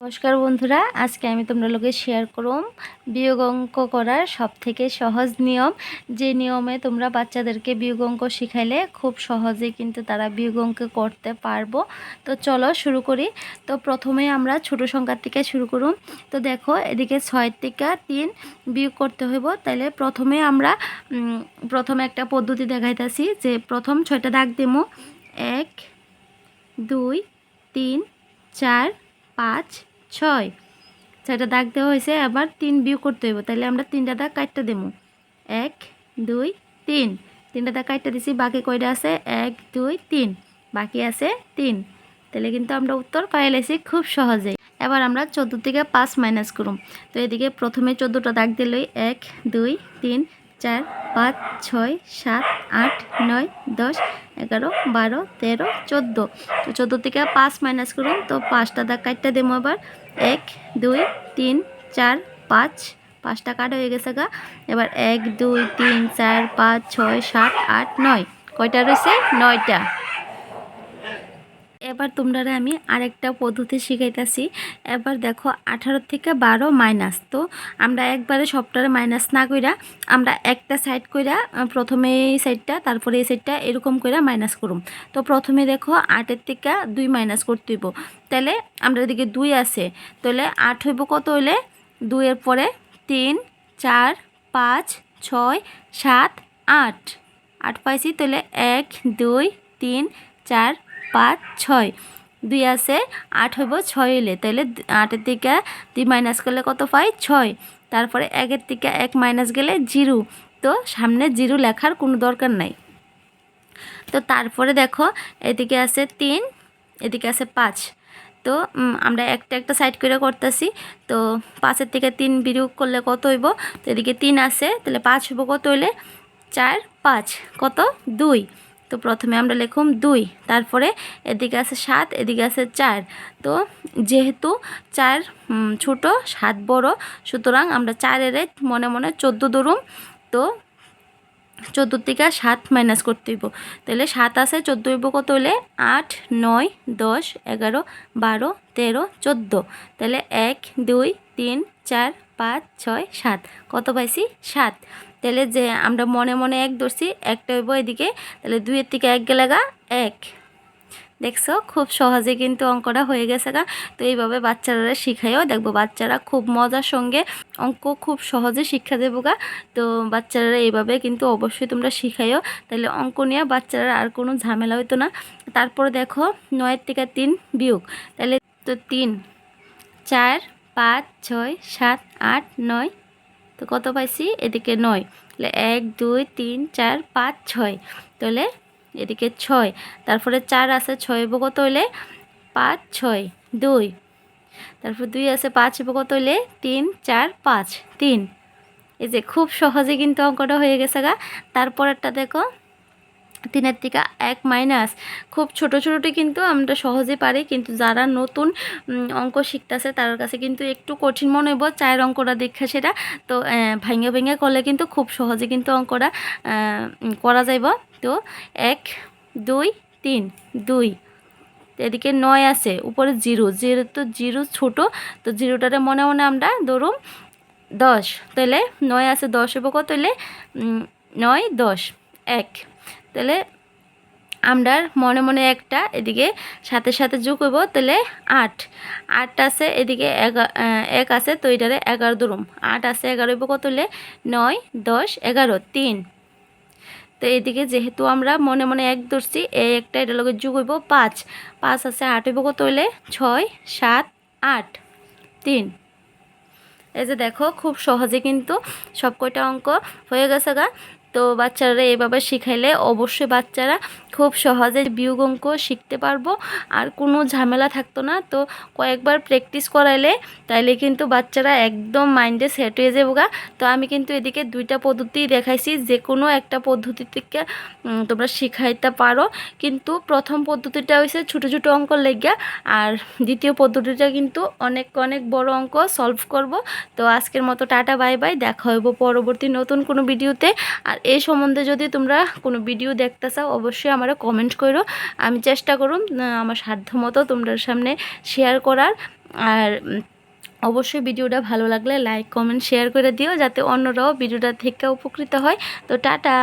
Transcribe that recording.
নমস্কার বন্ধুরা, আজকে আমি তোমরা লোকে শেয়ার করুম বিয়োগ অঙ্ক করার সব থেকে সহজ নিয়ম। যে নিয়মে তোমরা বাচ্চাদেরকে বিয়োগ অঙ্ক শিখাইলে খুব সহজে কিন্তু তারা বিয়োগ অঙ্ক করতে পারব। তো চলো শুরু করি। তো প্রথমে আমরা ছোট সংখ্যার থেকে শুরু করুম। তো দেখো, এদিকে ছয় থেকে তিন বিয়োগ করতে হইব। তাহলে প্রথমে আমরা প্রথমে একটা পদ্ধতি দেখাইতেছি যে প্রথম ছয়টা দাগ দেবো এক, দুই, তিন, চার, পাঁচ ছয়। ছয়টা দাগ দেওয়া হয়েছে, আবার তিন বিয়োগ করতে হইব। তাহলে আমরা তিনটা দাগ কাটতে দেবো। এক, দুই, তিন। তিনটা দাগ কাটতে দিছি, বাকি কয়টা আছে? এক, দুই, তিন। বাকি আছে তিন। তাহলে কিন্তু আমরা উত্তর পাই লাইছি খুব সহজেই। এবার আমরা চোদ্দ থেকে পাঁচ মাইনাস করুম। তো এদিকে প্রথমে চোদ্দোটা দাগ দিলই এক, দুই, তিন চার, পাঁচ, ছয়, সাত, আট, নয়, দশ, এগারো, বারো, তেরো, চোদ্দ। তো চোদ্দ থেকে পাঁচ মাইনাস করুন, তো পাঁচটা দা কাটটা দেবো আবার এক, দুই, তিন, চার, পাঁচ। পাঁচটা কাট হয়ে গেছে গা। এবার এক, দুই, তিন, চার, পাঁচ, ছয়, সাত, আট, নয়। কয়টা রয়েছে? নয়টা। এবার তোমরা আমি আরেকটা পদ্ধতি শিখাইতেছি। এবার দেখো, আঠারো থেকে বারো মাইনাস তো আমরা একবারে সবটারে মাইনাস না কইরা আমরা একটা সাইড কইরা প্রথমে এই সাইডটা তারপরে এই সাইডটা এরকম কইরা মাইনাস করুম। তো প্রথমে দেখো, আটের থেকে দুই মাইনাস করতে হইব। তাহলে আমরা এদিকে দুই আছে। তাহলে আট হইব কত হইলে? দুইয়ের পরে তিন, চার, পাঁচ, ছয়, সাত, আট। আট পাইছি, তাহলে এক, দুই, তিন, চার পাঁচ, ছয়। দুই আছে, আট হইব, ছয় হইলে। তাহলে আটের থেকে দুই মাইনাস করলে কত পাই? ছয়। তারপরে একের থেকে এক মাইনাস গেলে জিরো। তো সামনে জিরো লেখার কোনো দরকার নাই। তো তারপরে দেখো, এদিকে আছে তিন, এদিকে আছে পাঁচ। তো আমরা একটা একটা সাইড করে করতেছি। তো পাঁচের থেকে তিন বিয়োগ করলে কত হইব? তো এদিকে তিন আছে তাহলে পাঁচ হইব কত হইলে? চার, পাঁচ। কত? দুই। তো প্রথমে আমরা লিখুম দুই, তারপরে এদিকে আছে সাত, এদিকে আছে চার। তো যেহেতু চার ছোট, সাত বড়, সুতরাং আমরা চারের মনে মনে চোদ্দ ধরুম। তো চোদ্দ থেকে সাত মাইনাস করতে হইব। তাহলে সাত আছে, চোদ্দ হইব কত হলে আট, নয়, দশ, এগারো, বারো, তেরো, চোদ্দ। তাহলে এক, দুই, তিন, চার, পাঁচ, ছয়, সাত। কত পাইছি? সাত। তাহলে যে আমরা মনে মনে এক ধরছি, একটা হইব এদিকে, তাহলে দুইয়ের থেকে এক গেলে গা, এক। দেখছ? খুব সহজে কিন্তু অঙ্কটা হয়ে গেছে গা। তো এইভাবে বাচ্চারা শিখাইও দেখব বাচ্চারা খুব মজার সঙ্গে অঙ্ক খুব সহজে শিক্ষা দেবো গা। তো বাচ্চারা এইভাবে কিন্তু অবশ্যই তোমরা শিখাইও তাহলে অঙ্ক নিয়ে বাচ্চারা আর কোনো ঝামেলা হইতো না। তারপরে দেখো, নয়ের থেকে তিন বিয়োগ। তাহলে তো তিন, চার, পাঁচ, ছয়, সাত, আট, নয় তো কত পাইছি? এদিকে নয়। তাহলে এক, দুই, তিন, চার, পাঁচ, ছয়। তাহলে এদিকে ছয়। তারপরে চার আছে, ছয় কত হইলে? পাঁচ, ছয়, দুই। তারপর দুই আছে, পাঁচ কত হইলে? তিন, চার, পাঁচ, তিন। এই যে খুব সহজে কিন্তু অঙ্কটা হয়ে গেছে গা। তারপরেরটা দেখো। তিনের থেকে এক মাইনাস খুব ছোট ছোটোটি কিন্তু আমরা সহজে পারি, কিন্তু যারা নতুন অঙ্ক শিখতেছে তার কাছে কিন্তু একটু কঠিন মনে হইব চায়ের অঙ্কটা দেখা সেটা। তো ভাঙে ভেঙে করলে কিন্তু খুব সহজে কিন্তু অঙ্কটা করা যাইব। তো, এক, দুই, তিন, দুই। এদিকে নয় আছে, উপরে জিরো। জিরো তো জিরো ছোটো, তো জিরোটারে মনে মনে আমরা ধরুন দশ। তাহলে নয় আছে দশ কত হইলে? নয়, দশ। এক। তাহলে আমরা মনে মনে একটা এদিকে সাথে সাথে যোগ হইব, তাহলে আট। আট আছে এদিকে এক আছে, তো এটারে এগারো দুরুম আট আছে এগারো হইব কত হলে নয়, দশ, এগারো, তিন। তো এদিকে যেহেতু আমরা মনে মনে এক ধরছি, এই একটা এটার লগে যোগ হইব পাঁচ। পাঁচ আছে আট হইব কত হইলে? ছয়, সাত, আট, তিন। এই যে দেখো, খুব সহজে কিন্তু সব কয়টা অঙ্ক হয়ে গেছে গা। তো বাচ্চারা এভাবে শিখাইলে অবশ্যই বাচ্চারা খুব সহজে বিয়োগ অঙ্ক শিখতে পারব। আর কোনো ঝামেলা থাকতো না। তো কয়েকবার প্র্যাকটিস করাইলে তাইলে কিন্তু বাচ্চারা একদম মাইন্ডে সেট হয়ে যাব গা তো আমি কিন্তু এদিকে দুইটা পদ্ধতি দেখাইছি। যে কোনো একটা পদ্ধতি থেকে তোমরা শিখাইতে পারো। কিন্তু প্রথম পদ্ধতিটা হয়েছে ছোটো ছোটো অঙ্ক লেগা আর দ্বিতীয় পদ্ধতিটা কিন্তু অনেক অনেক বড় অঙ্ক সলভ করব। তো আজকের মতো টাটা, বাই বাই। দেখা হইব পরবর্তী নতুন কোনো ভিডিওতে। আর এই সম্বন্ধে যদি তোমরা কোনো ভিডিও দেখতে চাও, অবশ্যই আমার কমেন্ট করো। আমি চেষ্টা করুম আমার সাধ্য মতো তোমরা সামনে শেয়ার করার। আর অবশ্যই ভিডিওটা ভালো লাগলে লাইক কমেন্ট শেয়ার করে দিও, যাতে অন্যরাও ভিডিওটা থেকে উপকৃত হয়। তো টাটা!